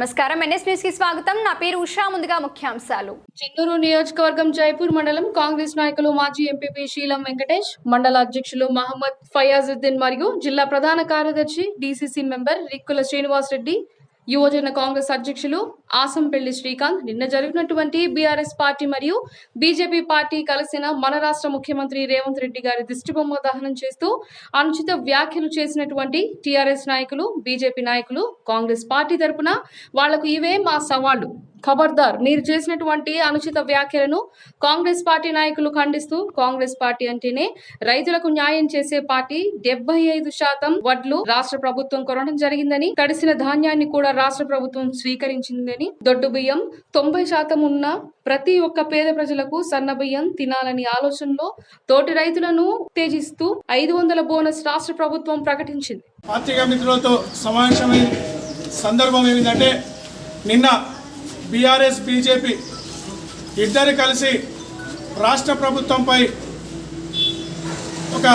నమస్కారం. ఎన్ఎస్ న్యూస్కి స్వాగతం. నా పేరు ఉషా. ముందుగా ముఖ్యాంశాలు. చెన్నూరు నియోజకవర్గం జైపూర్ మండలం కాంగ్రెస్ నాయకులు మాజీ ఎంపీపీ శీలం వెంకటేష్ మండల అధ్యక్షులు మహమ్మద్ ఫయాజుద్దీన్ మరియు జిల్లా ప్రధాన కార్యదర్శి డీసీసీ మెంబర్ రిక్కుల శ్రీనివాస్ రెడ్డి యువజన కాంగ్రెస్ అధ్యక్షులు ఆసంపల్లి శ్రీకాంత్ నిన్న జరిగినటువంటి బీఆర్ఎస్ పార్టీ మరియు బీజేపీ పార్టీ కలిసిన మన రాష్ట్ర ముఖ్యమంత్రి రేవంత్ రెడ్డి గారి దిష్టిబొమ్మ దహనం చేస్తూ అనుచిత వ్యాఖ్యలు చేసినటువంటి టీఆర్ఎస్ నాయకులు బీజేపీ నాయకులు కాంగ్రెస్ పార్టీ తరపున వాళ్ళకు ఇవే మా సవాళ్ళు ఖబర్దార్. మీరు చేసినటువంటి అనుచిత వ్యాఖ్యలను కాంగ్రెస్ పార్టీ నాయకులు ఖండిస్తూ కాంగ్రెస్ పార్టీ అంటేనే రైతులకు న్యాయం చేసే పార్టీ డెబ్బై ఐదు శాతం వడ్లు రాష్ట్ర ప్రభుత్వం కొనడం జరిగిందని తడిసిన ధాన్యాన్ని కూడా రాష్ట్ర ప్రభుత్వం స్వీకరించిందని దొడ్డు బియ్యం తొంభై శాతం ఉన్న ప్రతి ఒక్క పేద ప్రజలకు సన్న బియ్యం తినాలని ఆలోచనలో తోటి రైతులను ఉత్తేజిస్తూ ఐదు వందల బోనస్ రాష్ట్ర ప్రభుత్వం ప్రకటించింది. పాత్రికా మిత్రులతో సమావేశమైన సందర్భం ఏమిటంటే నిన్న బీఆర్ఎస్ బీజేపీ ఇద్దరు కలిసి రాష్ట్ర ప్రభుత్వంపై ఒక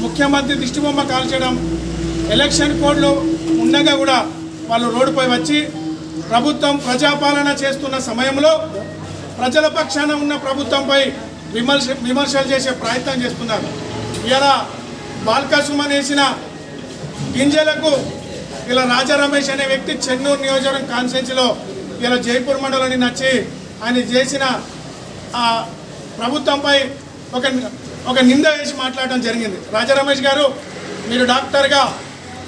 ముఖ్యమంత్రి దిష్టిబొమ్మ కాల్చడం ఎలక్షన్ కోడ్లో ఉండగా కూడా వాళ్ళు రోడ్డుపై వచ్చి ప్రభుత్వం ప్రజాపాలన చేస్తున్న సమయంలో ప్రజల పక్షాన ఉన్న ప్రభుత్వంపై విమర్శ విమర్శలు చేసే ప్రయత్నం చేస్తున్నారు. ఇలా బాల్కా సుమన్ వేసిన గింజలకు ఇలా రాజా రమేష్ అనే వ్యక్తి చెన్నూరు నియోజకవర్గం కాన్స్టిట్యున్సీలో ఇలా జైపూర్ మండలాన్ని నచ్చి ఆయన చేసిన ఆ ప్రభుత్వంపై ఒక ఒక నింద వేసి మాట్లాడడం జరిగింది. రాజా రమేష్ గారు మీరు డాక్టర్గా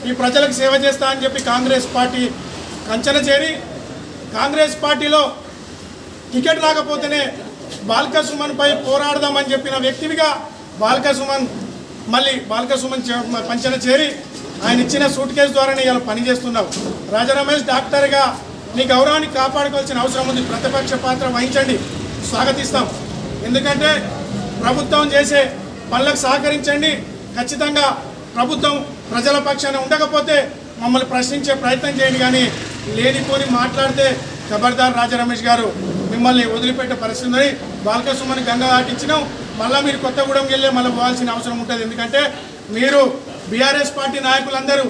ఈ ప్రజలకు సేవ చేస్తా అని చెప్పి కాంగ్రెస్ పార్టీ కంచన చేరి కాంగ్రెస్ పార్టీలో టికెట్ రాకపోతేనే బాల్క సుమన్పై పోరాడదామని చెప్పిన వ్యక్తివిగా బాల్క సుమన్ మళ్ళీ బాల్క సుమన్ పంచన చేరి ఆయన ఇచ్చిన సూట్ కేసు ద్వారానే ఇలా పనిచేస్తున్నావు. రాజా రమేష్ డాక్టర్గా మీ గౌరవాన్ని కాపాడుకోవాల్సిన అవసరం ఉంది. ప్రతిపక్ష పాత్ర వహించండి. స్వాగతిస్తాం. ఎందుకంటే ప్రభుత్వం చేసే పనులకు సహకరించండి. ఖచ్చితంగా ప్రభుత్వం ప్రజల పక్షాన ఉండకపోతే మమ్మల్ని ప్రశ్నించే ప్రయత్నం చేయండి. కానీ లేనిపోని మాట్లాడితే ఖబర్దార్ రాజా రమేష్ గారు మిమ్మల్ని వదిలిపెట్టే పరిస్థితి ఉంది బాలక గంగా గంగ దాటించినాం మళ్ళీ మీరు కొత్తగూడెం వెళ్ళే మళ్ళీ పోవాల్సిన అవసరం ఉంటుంది. ఎందుకంటే మీరు బీఆర్ఎస్ పార్టీ నాయకులందరూ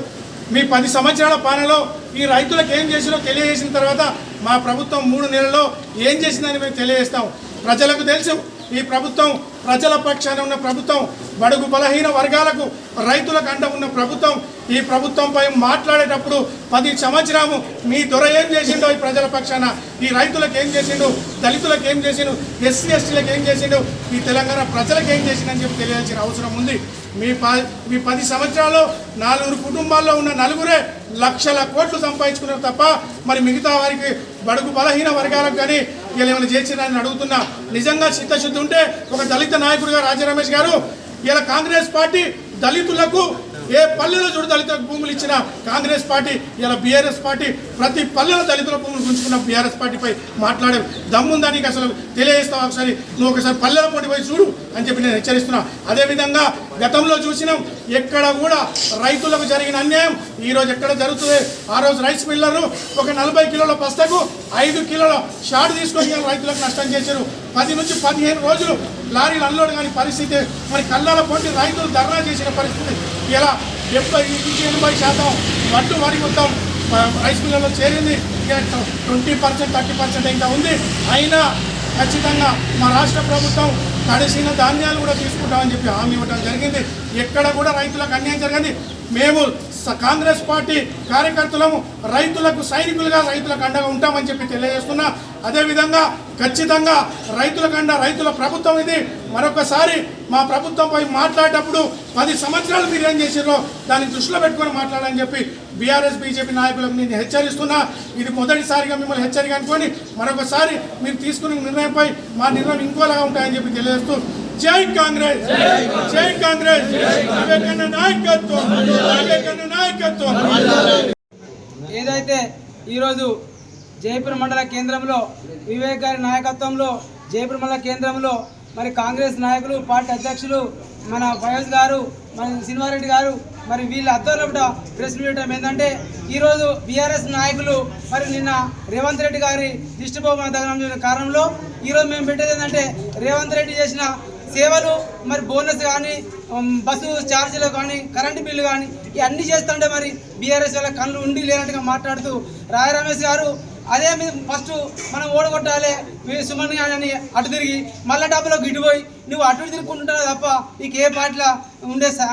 మీ పది సంవత్సరాల పాలనలో ఈ రైతులకు ఏం చేసినో తెలియజేసిన తర్వాత మా ప్రభుత్వం మూడు నెలల్లో ఏం చేసిందని మేము తెలియజేస్తాం. ప్రజలకు తెలుసు ఈ ప్రభుత్వం ప్రజల పక్షాన ఉన్న ప్రభుత్వం బడుగు బలహీన వర్గాలకు రైతులకు అండ ఉన్న ప్రభుత్వం ఈ ప్రభుత్వంపై మాట్లాడేటప్పుడు పది సంవత్సరము మీ దొర ఏం చేసిండో ఈ ప్రజల పక్షాన ఈ రైతులకు ఏం చేసిండు దళితులకు ఏం చేసిండు ఎస్సీ ఎస్టీలకు ఏం చేసిండు ఈ తెలంగాణ ప్రజలకు ఏం చేసిండని చెప్పి తెలియాల్సిన అవసరం ఉంది. మీ ప మీ పది సంవత్సరాల్లో నాలుగు కుటుంబాల్లో ఉన్న నలుగురే లక్షల కోట్లు సంపాదించుకున్నారు తప్ప మరి మిగతా వారికి బడుగు బలహీన వర్గాలకు కానీ వీళ్ళు ఏమైనా చేసినారని అడుగుతున్నా. నిజంగా చిత్తశుద్ధి ఉంటే ఒక దళిత నాయకుడిగా రాజా రమేష్ గారు ఇలా కాంగ్రెస్ పార్టీ దళితులకు ఏ పల్లెలో చూడు దళితులకు భూములు ఇచ్చిన కాంగ్రెస్ పార్టీ ఇలా బీఆర్ఎస్ పార్టీ ప్రతి పల్లెలో దళితుల భూములు గుంచుకున్న బీఆర్ఎస్ పార్టీపై మాట్లాడే దమ్ముందా నీకు అసలు? తెలియజేస్తావు ఒకసారి? నువ్వు ఒకసారి పల్లెల పోటీ పోయి చూడు అని చెప్పి నేను హెచ్చరిస్తున్నా. అదేవిధంగా గతంలో చూసినాం ఎక్కడ కూడా రైతులకు జరిగిన అన్యాయం. ఈ రోజు ఎక్కడ జరుగుతుంది? ఆ రోజు రైస్ మిల్లర్లు ఒక నలభై కిలోల పస్తకు ఐదు కిలోల షాట్ తీసుకొని రైతులకు నష్టం చేశారు. పది నుంచి పదిహేను రోజులు లారీలు అన్లోడ్ కాని పరిస్థితి. మరి కళ్ళాల పొంటి రైతులు ధర్నా చేసిన పరిస్థితి. ఇలా డెబ్బై నుంచి ఎనభై శాతం వడ్డు వరి మొత్తం రైస్ మిల్లలో చేరింది. ట్వంటీ పర్సెంట్ థర్టీ పర్సెంట్ ఇంకా ఉంది. అయినా ఖచ్చితంగా మా రాష్ట్ర ప్రభుత్వం తడిసిన ధాన్యాలు కూడా తీసుకుంటామని చెప్పి హామీ ఇవ్వడం జరిగింది. ఎక్కడ కూడా రైతులకు అన్యాయం జరిగింది. మేము స- కాంగ్రెస్ పార్టీ కార్యకర్తలము రైతులకు సైనికులుగా రైతులకు అండగా ఉంటామని చెప్పి తెలియజేస్తున్నా. అదేవిధంగా ఖచ్చితంగా రైతుల కండ రైతుల ప్రభుత్వం ఇది. మరొకసారి మా ప్రభుత్వంపై మాట్లాడేటప్పుడు పది సంవత్సరాలు మీరు ఏం దాన్ని దృష్టిలో పెట్టుకొని మాట్లాడాలని చెప్పి బీఆర్ఎస్ బీజేపీ నాయకులకు నేను హెచ్చరిస్తున్నా. ఇది మొదటిసారిగా మిమ్మల్ని హెచ్చరిక అనుకొని మరొకసారి మీరు తీసుకున్న నిర్ణయంపై మా నిర్ణయం ఇంకోలాగా ఉంటాయని చెప్పి తెలియజేస్తూ జై కాంగ్రెస్! జై కాంగ్రెస్! వివేకానంద నాయకత్వం! వివేకానంద నాయకత్వం! ఏదైతే ఈరోజు జైపూర్ మండల కేంద్రంలో వివేక్ గారి నాయకత్వంలో జైపూర్ మండల కేంద్రంలో మరి కాంగ్రెస్ నాయకులు పార్టీ అధ్యక్షులు మన ఫయాజ్ గారు మన శ్రీనివారెడ్డి గారు మరి వీళ్ళ అద్దరులో ప్రెస్ మీట్ ఏంటంటే ఈరోజు బీఆర్ఎస్ నాయకులు మరి నిన్న రేవంత్ రెడ్డి గారి దిష్టిబొమ్మ దగనం చేసిన కారణంలో ఈరోజు మేము పెట్టేది ఏంటంటే రేవంత్ రెడ్డి చేసిన సేవలు మరి బోనస్ కానీ బస్సు ఛార్జీలు కానీ కరెంటు బిల్లు కానీ ఇవన్నీ చేస్తుంటే మరి బీఆర్ఎస్ వాళ్ళ కళ్ళు ఉండి లేనట్టుగా మాట్లాడుతూ రాయ రమేష్ గారు అదే మీద ఫస్ట్ మనం ఓడగొట్టాలి మీ సుమన్ అని అటు తిరిగి మళ్ళా డబ్బులో ఇటుపోయి నువ్వు అటు తిరుగుకుంటున్నావు తప్ప నీకు ఏ పాటల ఉండే సా-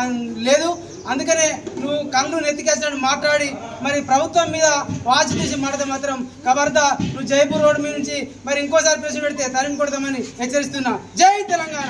లేదు. అందుకనే నువ్వు కళ్ళు నెత్తికేసినట్టు మాట్లాడి మరి ప్రభుత్వం మీద వాచి తీసి మాడితే మాత్రం కబర్దా నువ్వు జైపూర్ రోడ్డు మీద నుంచి మరి ఇంకోసారి ప్రశ్న పెడితే తరిమి కొడతామని హెచ్చరిస్తున్నా. జై తెలంగాణ!